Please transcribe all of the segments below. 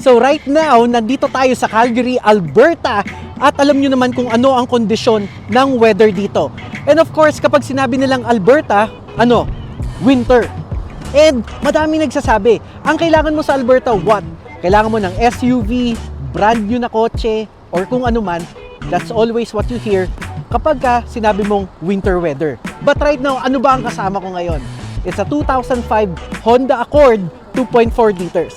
So right now, nandito tayo sa Calgary, Alberta at alam nyo naman kung ano ang kondisyon ng weather dito. And of course, kapag sinabi nilang Alberta, ano? Winter. And madami nagsasabi, ang kailangan mo sa Alberta, what? Kailangan mo ng SUV, brand new na kotse, or kung ano man, that's always what you hear kapag ka sinabi mong winter weather. But right now, ano ba ang kasama ko ngayon? It's a 2005 Honda Accord 2.4 liters.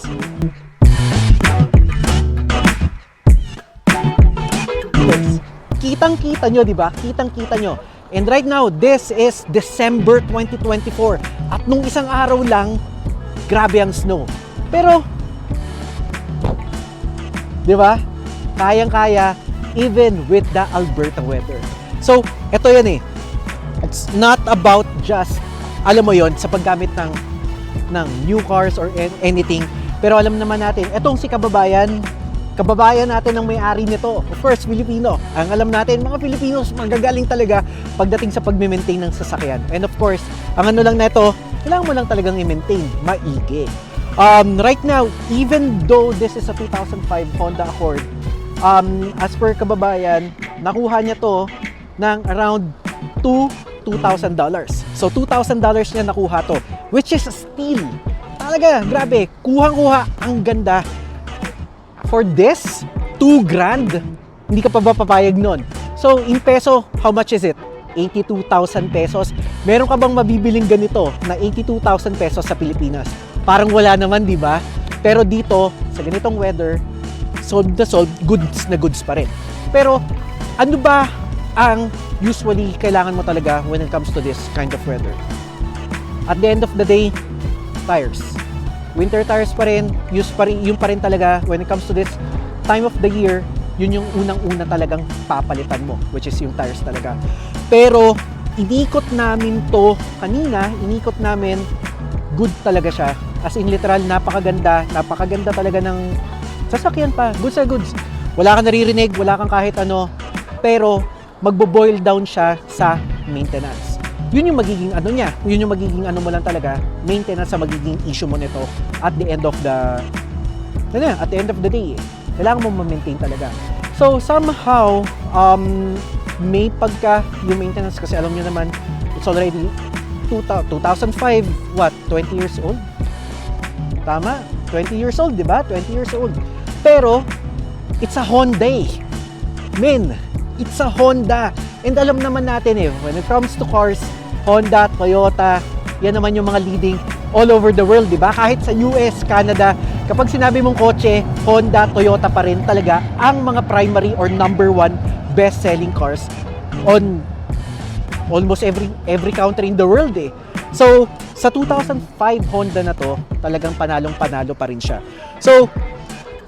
Kitang-kita nyo, di ba? Kitang-kita nyo. And right now, this is December 2024. At nung isang araw lang, grabe ang snow. Pero, di ba? Kayang-kaya even with the Alberta weather. So, ito yan eh. It's not about just, alam mo yon sa paggamit ng, ng new cars or an- anything. Pero alam naman natin, etong si kababayan, kababayan natin ang may-ari nito. Of course, Filipino. Ang alam natin, mga Filipinos, magagaling talaga pagdating sa pagme-maintain ng sasakyan. And of course, ang ano lang neto, kailangan mo lang talagang i-maintain, maigi. Um, right now, even though this is a 2005 Honda Accord, um, as per kababayan, nakuha niya to ng around 2 $2,000. So, $2,000 niya nakuha to, which is a steal. Talaga, grabe, kuhang-kuha, ang ganda. For this, 2 grand, hindi ka pa ba papayag nun? So, in peso, how much is it? 82,000 pesos. Meron ka bang mabibiling ganito na 82,000 pesos sa Pilipinas? Parang wala naman, di ba? Pero dito, sa ganitong weather, sold na sold, goods na goods pa rin. Pero, ano ba ang usually kailangan mo talaga when it comes to this kind of weather? At the end of the day, tires. Winter tires pa rin, use pa rin, yun pa rin talaga when it comes to this time of the year, yun yung unang-una talagang papalitan mo, which is yung tires talaga. Pero, inikot namin to kanina, inikot namin, good talaga siya. As in literal, napakaganda, napakaganda talaga ng sasakyan pa, goods are goods. Wala kang naririnig, wala kang kahit ano, pero magbo-boil down siya sa maintenance. Yun yung magiging ano niya, yun yung magiging ano mo lang talaga, maintenance sa magiging issue mo nito at the end of the ano, at the end of the day, eh, kailangan mo ma-maintain talaga. So somehow um may pagka yung maintenance kasi alam niyo naman it's already 2000 2005 what 20 years old? Tama? 20 years old di ba? 20 years old. Pero it's a Honda eh. men it's a Honda. And alam naman natin eh when it comes to cars Honda Toyota yan naman yung mga leading all over the world di ba kahit sa US Canada kapag sinabi mong kotse Honda Toyota pa rin talaga ang mga primary or number one best selling cars on almost every every country in the world eh. So, sa 2005 Honda na to, talagang panalong panalo pa rin siya. So,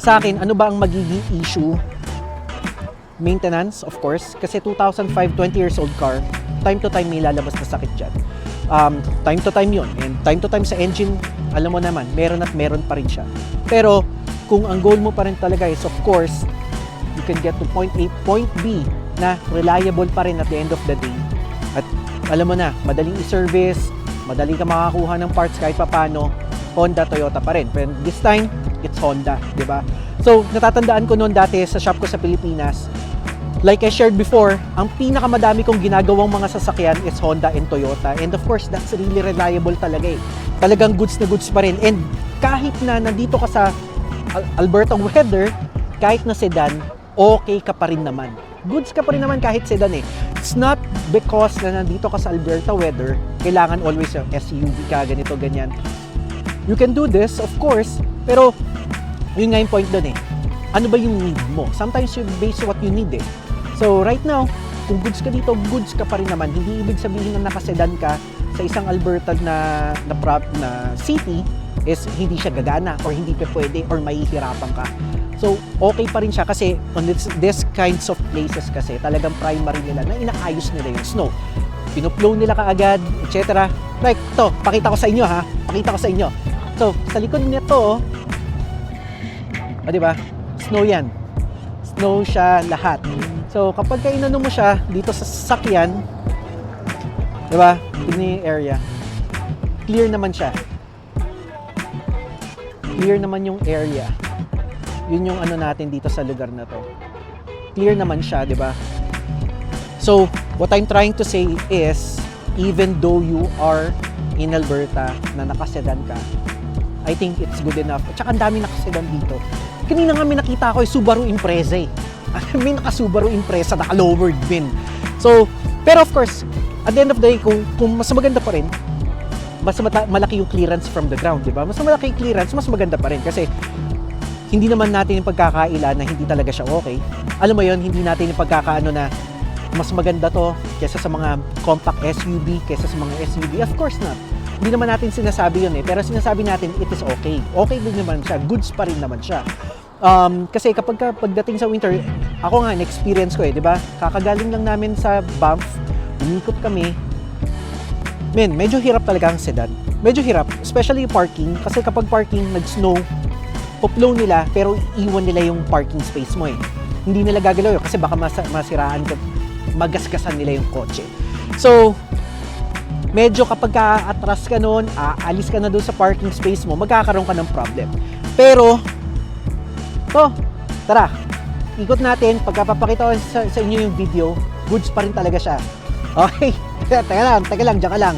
sa akin, ano ba ang magiging issue? Maintenance, of course. Kasi 2005, 20 years old car, time to time may lalabas na sakit dyan. Um, time to time yun. And time to time sa engine, alam mo naman, meron at meron pa rin siya. Pero, kung ang goal mo pa rin talaga is, of course, you can get to point A, point B na reliable pa rin at the end of the day. At alam mo na, madaling i-service, madali ka makakuha ng parts kahit papano, Honda, Toyota pa rin. Pero this time, it's Honda, di ba? So, natatandaan ko noon dati sa shop ko sa Pilipinas, like I shared before, ang pinakamadami kong ginagawang mga sasakyan is Honda and Toyota. And of course, that's really reliable talaga eh. Talagang goods na goods pa rin. And kahit na nandito ka sa Al- Alberta weather, kahit na sedan, okay ka pa rin naman. Goods ka pa rin naman kahit sedan eh. It's not because na nandito ka sa Alberta weather, kailangan always yung SUV ka, ganito, ganyan. You can do this, of course, pero yun nga yung point doon eh. Ano ba yung need mo? Sometimes you base what you need eh. So right now, kung goods ka dito, goods ka pa rin naman. Hindi ibig sabihin na nakasedan ka sa isang Alberta na na, prop, na city is hindi siya gagana or hindi pa pwede or mahihirapan ka. So, okay pa rin siya kasi on this, this kinds of places kasi talagang primary nila na inaayos nila yung snow. Pinuplow nila kaagad, etc. Like, to, pakita ko sa inyo ha. Pakita ko sa inyo. So, sa likod nito, o di ba? Snow yan. Snow siya lahat. So, kapag ka inano mo siya dito sa sasakyan, di ba? Yung area. Clear naman siya. Clear naman yung area. Yun yung ano natin dito sa lugar na to. Clear naman siya, di ba? So, what I'm trying to say is, even though you are in Alberta na nakasedan ka, I think it's good enough. At saka ang dami nakasedan dito. Kanina nga may nakita ko, eh, Subaru Impreza eh. may naka Subaru Impreza, naka lowered bin. So, pero of course, at the end of the day, kung, kung mas maganda pa rin, mas mata- malaki yung clearance from the ground, di ba? Mas malaki yung clearance, mas maganda pa rin. Kasi, hindi naman natin yung pagkakaila na hindi talaga siya okay. Alam mo yon hindi natin yung pagkakaano na mas maganda to kesa sa mga compact SUV, kesa sa mga SUV. Of course not. Hindi naman natin sinasabi yun eh. Pero sinasabi natin, it is okay. Okay din naman siya. Goods pa rin naman siya. Um, kasi kapag ka, pagdating sa winter, ako nga, na-experience ko eh, di ba? Kakagaling lang namin sa Banff, umikot kami. Men, medyo hirap talaga ang sedan. Medyo hirap, especially parking. Kasi kapag parking, nag-snow, poplow nila, pero iwan nila yung parking space mo eh. Hindi nila gagalaw yun kasi baka mas- masiraan ka, magasgasan nila yung kotse. So, medyo kapag ka-atras ka noon, aalis ka na doon sa parking space mo, magkakaroon ka ng problem. Pero, to, tara, ikot natin, pagkapapakita ko sa, sa inyo yung video, goods pa rin talaga siya. Okay? teka lang, teka lang, dyan ka lang.